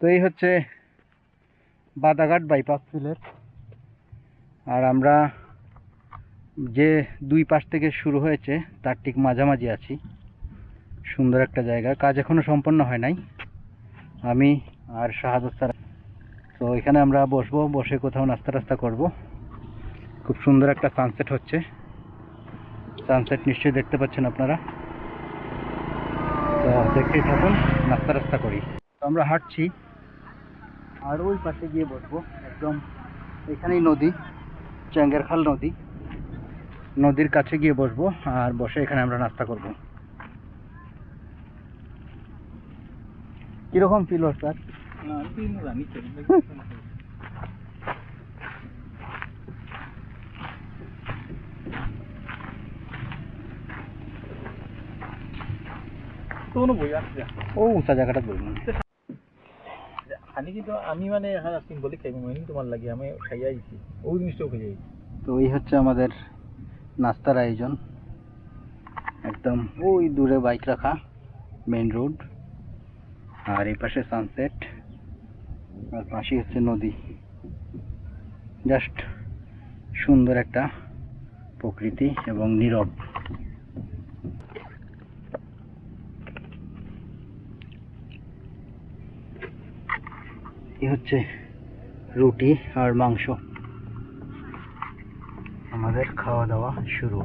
তো এই হচ্ছে বাদাঘাট বাইপাস ফিলের আর আমরা যে দুই পাশ থেকে শুরু হয়েছে, তার ঠিক মাঝামাঝি আছি। সুন্দর একটা জায়গা। কাজ এখনও সম্পন্ন হয় নাই। আমি আর শাহাদত স্যার তো এখানে আমরা বসবো, বসে কোথাও নাস্তা টাস্তা করব। খুব সুন্দর একটা সানসেট হচ্ছে। সানসেট নিশ্চয়ই দেখতে পাচ্ছেন আপনারা। তো দেখতেই থাকুন, নাস্তা টাস্তা করি। তো আমরা হাঁটছি। আর ওই পাশে গিয়ে বসবো একদম এখানেই নদী চ্যাঙ্গেরখাল নদী। নদীর কাছে গিয়ে বসবো আর বসে এখানে আমরা নাস্তা করব। কীরকম ফিল হচ্ছে ও উঁচা জায়গাটা বলবেন আমি কিন্তু আমি মানে এখানে সিম্বলিক খাইব মানে তোমার লাগে, আমি খাইয়া আইছি। ওই জিনিসটাও খাইয়া আইছি। তো এই হচ্ছে আমাদের নাস্তার আয়োজন। একদম ওই দূরে বাইক রাখা মেন রোড আর এই পাশে সানসেট আর পাশেই হচ্ছে নদী। জাস্ট সুন্দর একটা প্রকৃতি এবং নীরব। এই হচ্ছে রুটি আর মাংস। আমাদের খাওয়া দাওয়া শুরু।